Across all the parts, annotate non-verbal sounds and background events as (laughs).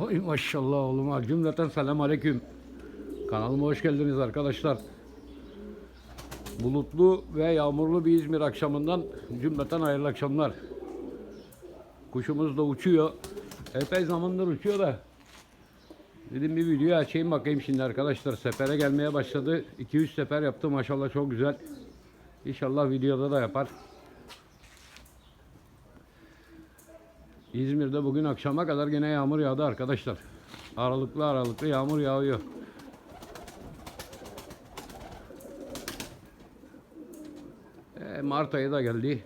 Oy maşallah oğluma. Cümleten selam aleyküm. Kanalıma hoş geldiniz arkadaşlar. Bulutlu ve yağmurlu bir İzmir akşamından cümleten hayırlı akşamlar. Kuşumuz da uçuyor. Epey zamandır uçuyor da. Dedim bir video açayım bakayım şimdi arkadaşlar. Sefere gelmeye başladı. 2-3 sefer yaptı maşallah çok güzel. İnşallah videoda da yapar. İzmir'de bugün akşama kadar gene yağmur yağdı arkadaşlar. Aralıklı aralıklı yağmur yağıyor. E, Mart ayı da geldi.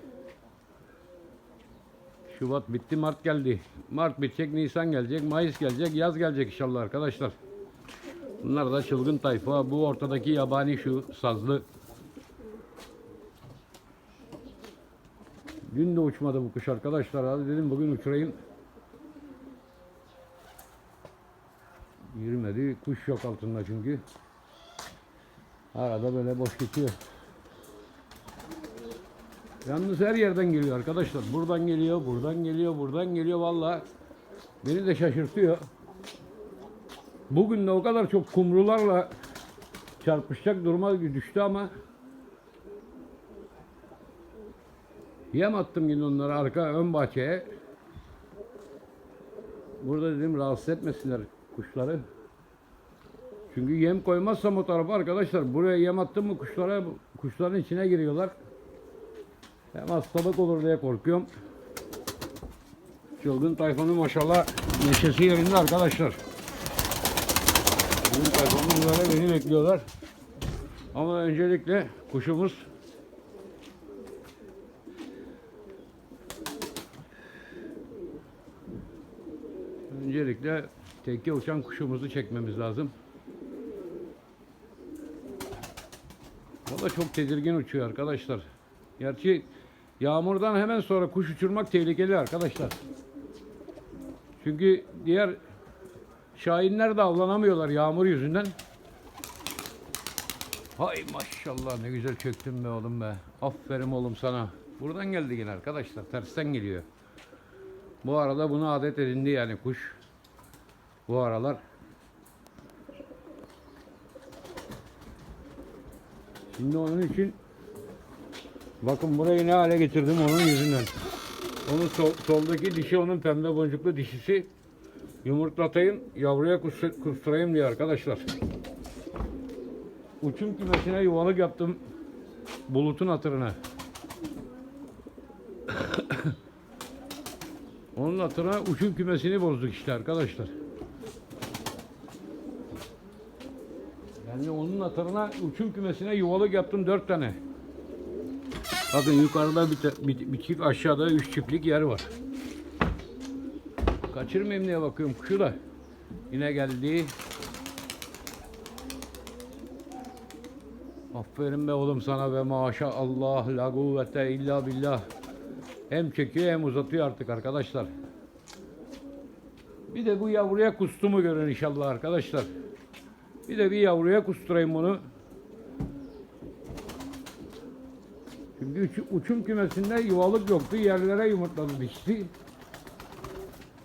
Şubat bitti, Mart geldi. Mart bitecek, Nisan gelecek, Mayıs gelecek, yaz gelecek inşallah arkadaşlar. Bunlar da çılgın tayfa. Bu ortadaki yabani şu sazlı. Dün de uçmadı bu kuş arkadaşlar. Hadi dedim bugün uçurayım. Yürümedi. Kuş yok altında çünkü. Arada böyle boş geçiyor. Yalnız her yerden geliyor arkadaşlar. Buradan geliyor, buradan geliyor, buradan geliyor. Vallahi beni de şaşırtıyor. Bugün de o kadar çok kumrularla çarpışacak duruma düştü ama Yem attım yine onları arka ön bahçeye. Burada dedim rahatsız etmesinler kuşları. Çünkü yem koymazsam o tarafa arkadaşlar buraya yem attım mı kuşlara kuşların içine giriyorlar. Hem hastalık olur diye korkuyorum. Çılgın tayfanın maşallah neşesi yerinde arkadaşlar. Çılgın tayfanın böyle beni bekliyorlar. Ama öncelikle kuşumuz Öncelikle tekke uçan kuşumuzu çekmemiz lazım. O da çok tedirgin uçuyor arkadaşlar. Gerçi yağmurdan hemen sonra kuş uçurmak tehlikeli arkadaşlar. Çünkü diğer şahinler de avlanamıyorlar yağmur yüzünden. Hay maşallah ne güzel çöktün be oğlum be. Aferin oğlum sana. Buradan geldi yine arkadaşlar. Tersten geliyor. Bu arada bunu adet edindi yani kuş. Bu aralar. Şimdi onun için bakın burayı ne hale getirdim onun yüzünden. Onun sol- soldaki dişi onun pembe boncuklu dişisi. Yumurtlatayım, yavruya kus- kusturayım diye arkadaşlar. Uçum kümesine yuvalık yaptım. Bulutun hatırına. (coughs) Onun hatırına uçum kümesini bozduk işte arkadaşlar. Yani onun hatırına uçum kümesine yuvalık yaptım dört tane. Bakın yukarıda bir, bir, bir çift aşağıda üç çiftlik yer var. Kaçırmayayım diye bakıyorum kuşu da. Yine geldi. Aferin be oğlum sana ve maşallah la kuvvete illa billah. Hem çekiyor hem uzatıyor artık arkadaşlar. Bir de bu yavruya kustumu görün inşallah arkadaşlar. Bir de bir yavruya kusturayım bunu. Çünkü uç- uçum kümesinde yuvalık yoktu. Yerlere yumurtladı dişi.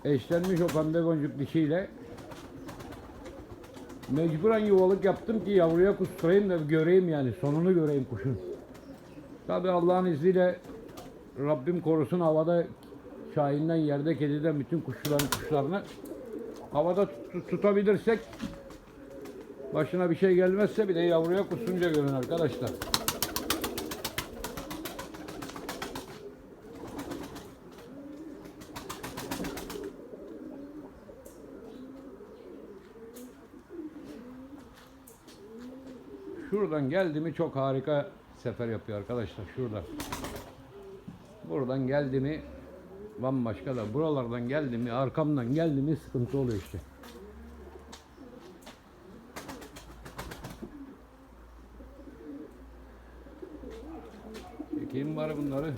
Eşlenmiş o pembe boncuk dişiyle. Mecburen yuvalık yaptım ki yavruya kusturayım da göreyim yani sonunu göreyim kuşun. Tabi Allah'ın izniyle Rabbim korusun havada şahinden yerde kediden bütün kuşların kuşlarını havada tut- tutabilirsek başına bir şey gelmezse bir de yavruya kusunca görün arkadaşlar. Şuradan geldi mi çok harika sefer yapıyor arkadaşlar şuradan. Buradan geldi mi bambaşka da buralardan geldi mi arkamdan geldi mi sıkıntı oluyor işte. Bari bunları.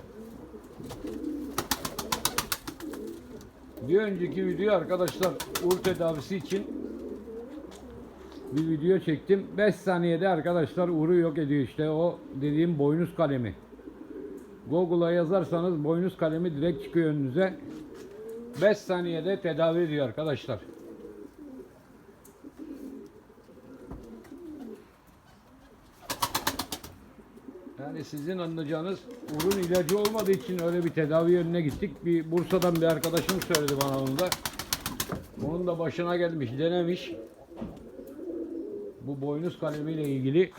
Bir önceki video arkadaşlar ur tedavisi için bir video çektim. 5 saniyede arkadaşlar uru yok ediyor işte o dediğim boynuz kalemi. Google'a yazarsanız boynuz kalemi direkt çıkıyor önünüze. 5 saniyede tedavi ediyor arkadaşlar. Yani sizin anlayacağınız urun ilacı olmadığı için öyle bir tedavi yönüne gittik. Bir Bursa'dan bir arkadaşım söyledi bana onu da. Onun da başına gelmiş, denemiş. Bu boynuz kalemiyle ilgili.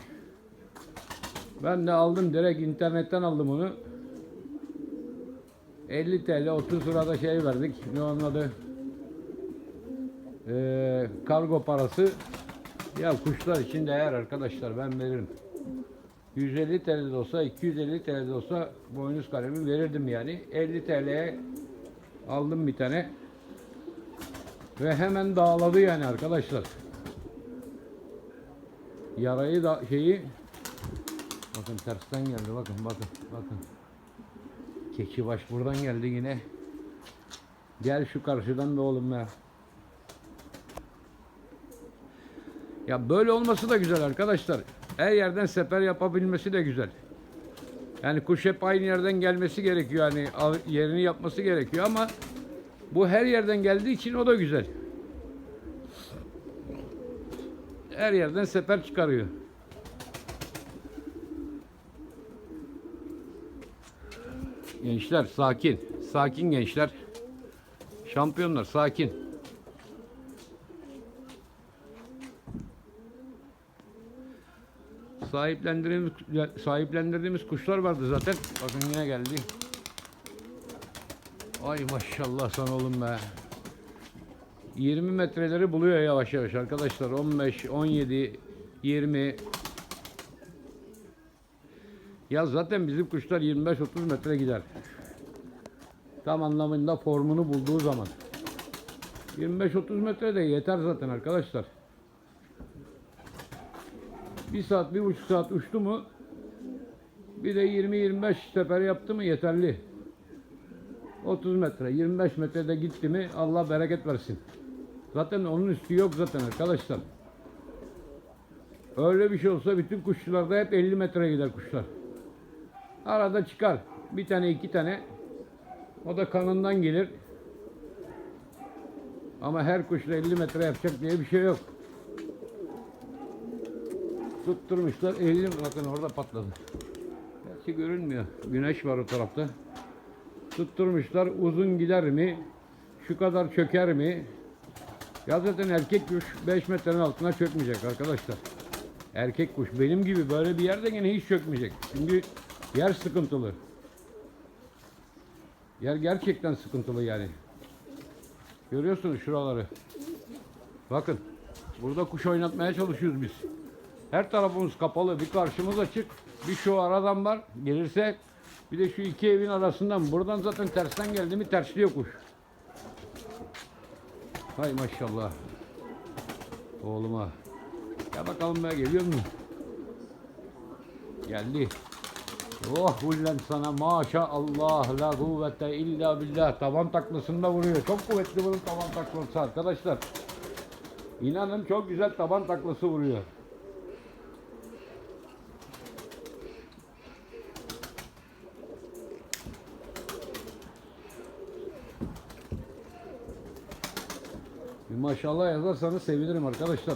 Ben de aldım direkt internetten aldım onu. 50 TL 30 lirada şey verdik. Ne onun adı? Ee, kargo parası. Ya kuşlar için değer arkadaşlar ben veririm. 150 TL de olsa 250 TL de olsa boynuz kalemi verirdim yani. 50 TL'ye aldım bir tane. Ve hemen dağladı yani arkadaşlar. Yarayı da şeyi bakın tersten geldi bakın bakın bakın. Keçi baş buradan geldi yine. Gel şu karşıdan da oğlum ya. Ya böyle olması da güzel arkadaşlar. Her yerden sefer yapabilmesi de güzel. Yani kuş hep aynı yerden gelmesi gerekiyor. Yani yerini yapması gerekiyor ama bu her yerden geldiği için o da güzel. Her yerden sefer çıkarıyor. Gençler sakin. Sakin gençler. Şampiyonlar sakin. Sahiplendirdiğimiz, sahiplendirdiğimiz kuşlar vardı zaten. Bakın yine geldi. Ay maşallah sana oğlum be. 20 metreleri buluyor yavaş yavaş arkadaşlar. 15, 17, 20. Ya zaten bizim kuşlar 25-30 metre gider. Tam anlamında formunu bulduğu zaman. 25-30 metre de yeter zaten arkadaşlar. Bir saat, bir buçuk saat uçtu mu bir de 20-25 sefer yaptı mı yeterli. 30 metre, 25 metrede gitti mi Allah bereket versin. Zaten onun üstü yok zaten arkadaşlar. Öyle bir şey olsa bütün kuşçularda hep 50 metre gider kuşlar. Arada çıkar. Bir tane iki tane. O da kanından gelir. Ama her kuşla 50 metre yapacak diye bir şey yok. Tutturmuşlar 50 bakın orada patladı. Gerçi görünmüyor. Güneş var o tarafta. Tutturmuşlar uzun gider mi? Şu kadar çöker mi? Ya zaten erkek kuş 5 metrenin altına çökmeyecek arkadaşlar. Erkek kuş benim gibi böyle bir yerde gene hiç çökmeyecek. Çünkü yer sıkıntılı. Yer gerçekten sıkıntılı yani. Görüyorsunuz şuraları. Bakın. Burada kuş oynatmaya çalışıyoruz biz. Her tarafımız kapalı. Bir karşımız açık. Bir şu aradan var. Gelirse bir de şu iki evin arasından. Buradan zaten tersten geldi mi tersliyor kuş. Hay maşallah. Oğluma. Ya bakalım be geliyor mu? Geldi. Oh ulan sana maşallah la kuvvete illa billah taban taklasında vuruyor. Çok kuvvetli bunun taban taklası arkadaşlar. İnanın çok güzel taban taklası vuruyor. Maşallah yazarsanız sevinirim arkadaşlar.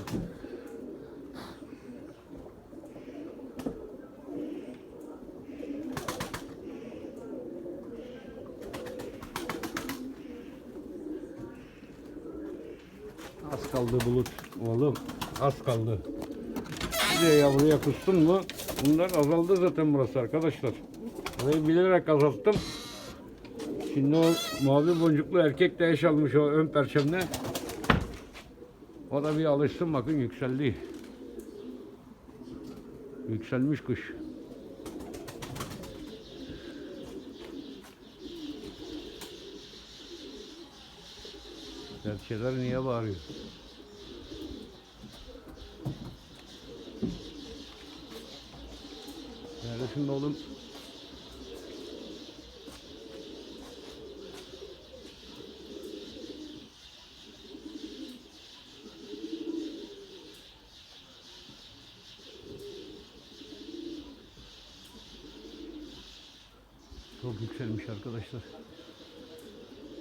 Az kaldı bulut oğlum. Az kaldı. Bir yavruya kustum mu bunlar azaldı zaten burası arkadaşlar. Burayı bilerek azalttım. Şimdi o mavi boncuklu erkek de eş almış o ön perçemle. O da bir alışsın bakın yükseldi. Yükselmiş kuş. Serçeler niye bağırıyor? Neredesin oğlum? Arkadaşlar.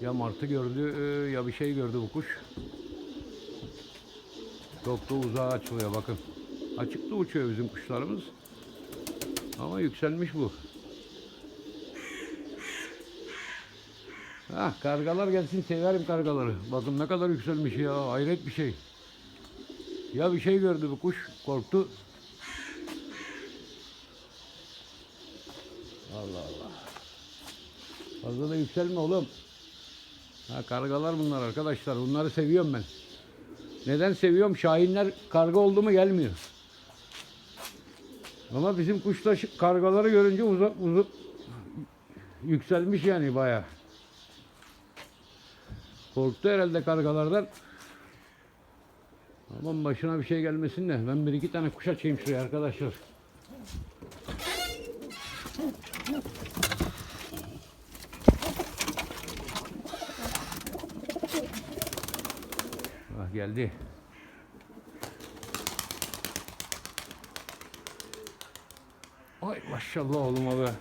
Ya martı gördü e, ya bir şey gördü bu kuş. Çok da uzağa açılıyor bakın. Açıkta uçuyor bizim kuşlarımız. Ama yükselmiş bu. Ha kargalar gelsin severim kargaları. Bakın ne kadar yükselmiş ya. Hayret bir şey. Ya bir şey gördü bu kuş korktu. Allah Allah. Fazla da yükselme oğlum. Ha kargalar bunlar arkadaşlar. Bunları seviyorum ben. Neden seviyorum? Şahinler karga oldu mu gelmiyor. Ama bizim kuşta ş- kargaları görünce uzak uzak yükselmiş yani bayağı. Korktu herhalde kargalardan. Aman başına bir şey gelmesin de ben bir iki tane kuş açayım şuraya arkadaşlar. Geldi. Ay maşallah oğluma be.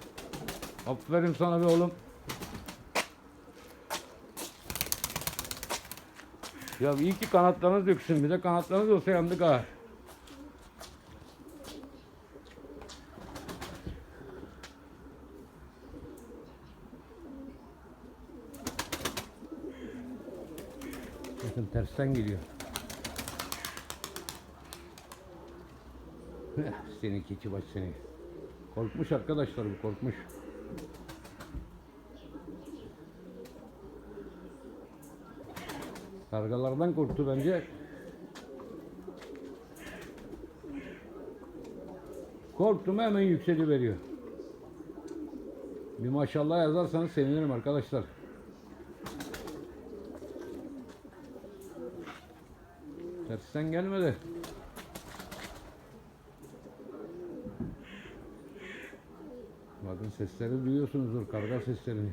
Aferin sana be oğlum. Ya iyi ki kanatlarınız döksün. Bir de kanatlarınız olsa yandık ha. Bakın tersten geliyor. (laughs) Eh, Seni keçi baş seni. Korkmuş arkadaşlar bu korkmuş. Kargalardan korktu bence. Korktu mu hemen yükseli veriyor. Bir maşallah yazarsanız sevinirim arkadaşlar. Tersten gelmedi. Bakın sesleri duyuyorsunuzdur karga seslerini.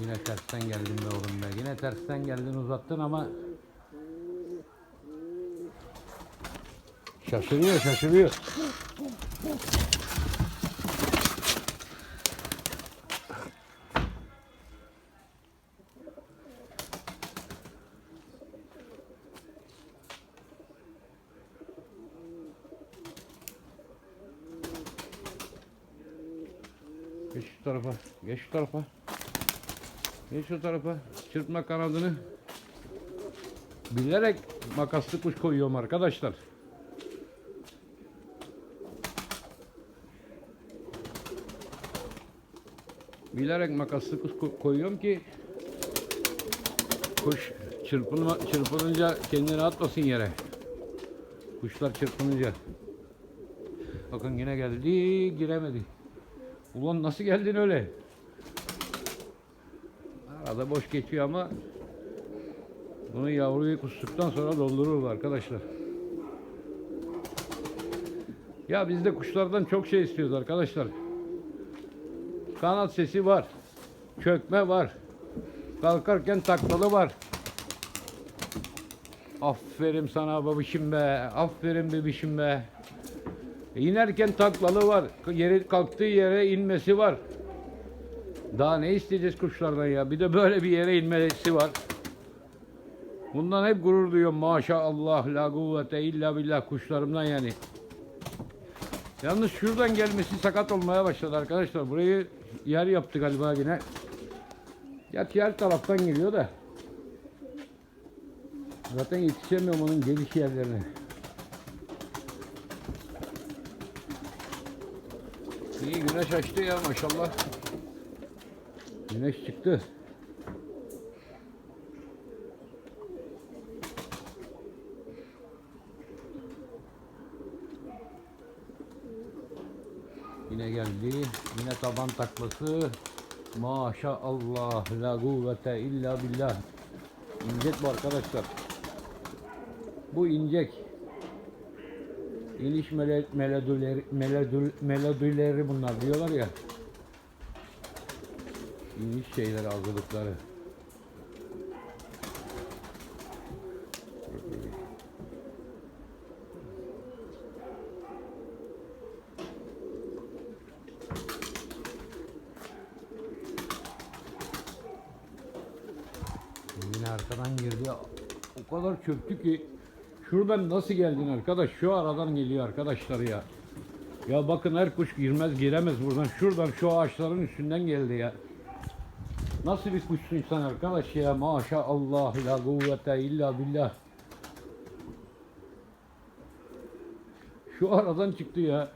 Yine tersten geldin be oğlum be. Yine tersten geldin uzattın ama Şaşırıyor şaşırıyor. Tarafa. Geç şu tarafa. Geç şu tarafa. Çırpma kanadını. Bilerek makaslı kuş koyuyorum arkadaşlar. Bilerek makaslı kuş ko- koyuyorum ki kuş çırpınma, çırpınınca kendini atmasın yere. Kuşlar çırpınınca. Bakın yine geldi, giremedi. Ulan nasıl geldin öyle? Arada boş geçiyor ama bunu yavruyu kustuktan sonra doldururuz arkadaşlar. Ya biz de kuşlardan çok şey istiyoruz arkadaşlar. Kanat sesi var. Çökme var. Kalkarken taklalı var. Aferin sana babişim be. Aferin bebişim be. E, inerken taklalı var. Yeri kalktığı yere inmesi var. Daha ne isteyeceğiz kuşlardan ya? Bir de böyle bir yere inmesi var. Bundan hep gurur duyuyorum. Maşallah la kuvvete illa billah kuşlarımdan yani. Yalnız şuradan gelmesi sakat olmaya başladı arkadaşlar. Burayı yer yaptı galiba yine. Gerçi her taraftan geliyor da. Zaten yetişemiyorum onun geliş yerlerine. İyi güneş açtı ya maşallah. Güneş çıktı. Yine geldi. Yine taban taklası. Maşallah la kuvvete illa billah. İncek bu arkadaşlar. Bu incek. Mele, melodileri, melodül, melodileri bunlar diyorlar ya. İniş şeyleri hazırlıkları. Yine arkadan girdi. O kadar çöktü ki Şuradan nasıl geldin arkadaş? Şu aradan geliyor arkadaşlar ya. Ya bakın her kuş girmez giremez buradan. Şuradan şu ağaçların üstünden geldi ya. Nasıl bir kuşsun sen arkadaş ya? Maşallah la kuvvete illa billah. Şu aradan çıktı ya.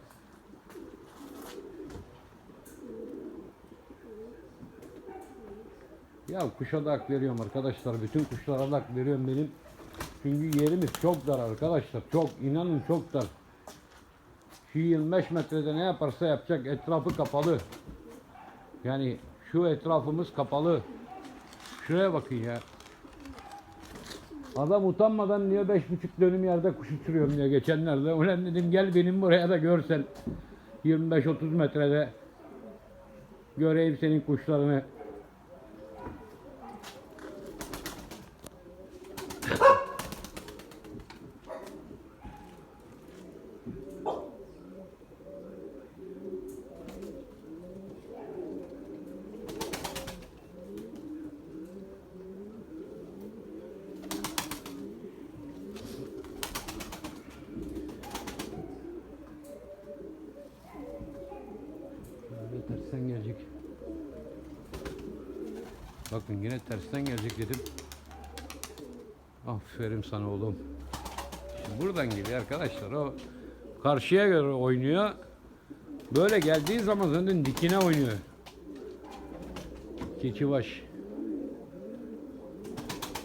Ya kuşa da hak veriyorum arkadaşlar. Bütün kuşlara da hak veriyorum benim. Çünkü yerimiz çok dar arkadaşlar. Çok inanın çok dar. Şu 25 metrede ne yaparsa yapacak etrafı kapalı. Yani şu etrafımız kapalı. Şuraya bakın ya. Adam utanmadan diyor beş buçuk dönüm yerde kuş uçuruyorum diyor geçenlerde. Ulan dedim gel benim buraya da görsen. 25-30 metrede göreyim senin kuşlarını. Bakın yine tersten gelecek dedim. Aferin sana oğlum. Şimdi buradan geliyor arkadaşlar. O karşıya göre oynuyor. Böyle geldiği zaman zaten dikine oynuyor. Keçibaş.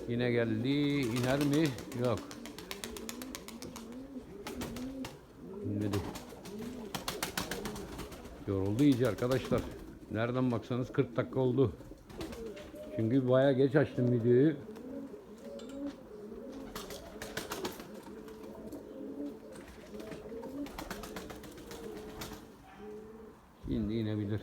Yine geldi. iner mi? Yok. İnmedi. Yoruldu iyice arkadaşlar. Nereden baksanız 40 dakika oldu. Çünkü bayağı geç açtım videoyu. Şimdi inebilir.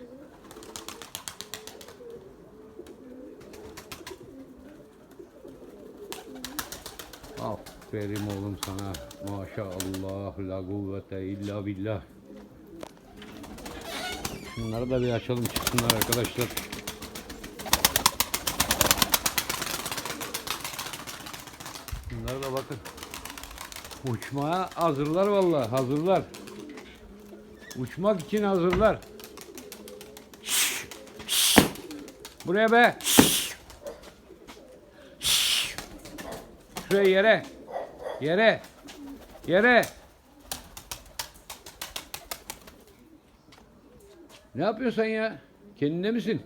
Aferin oğlum sana. Maşallah la kuvvete illa billah. Şunları da bir açalım çıksınlar arkadaşlar. Şunlara da bakın. Uçmaya hazırlar vallahi hazırlar. Uçmak için hazırlar. Buraya be. Şuraya yere. Yere. Yere. Ne yapıyorsun ya? Kendine misin?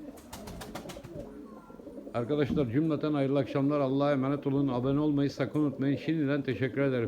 Arkadaşlar cümleten hayırlı akşamlar. Allah'a emanet olun. Abone olmayı sakın unutmayın. Şimdiden teşekkür ederim.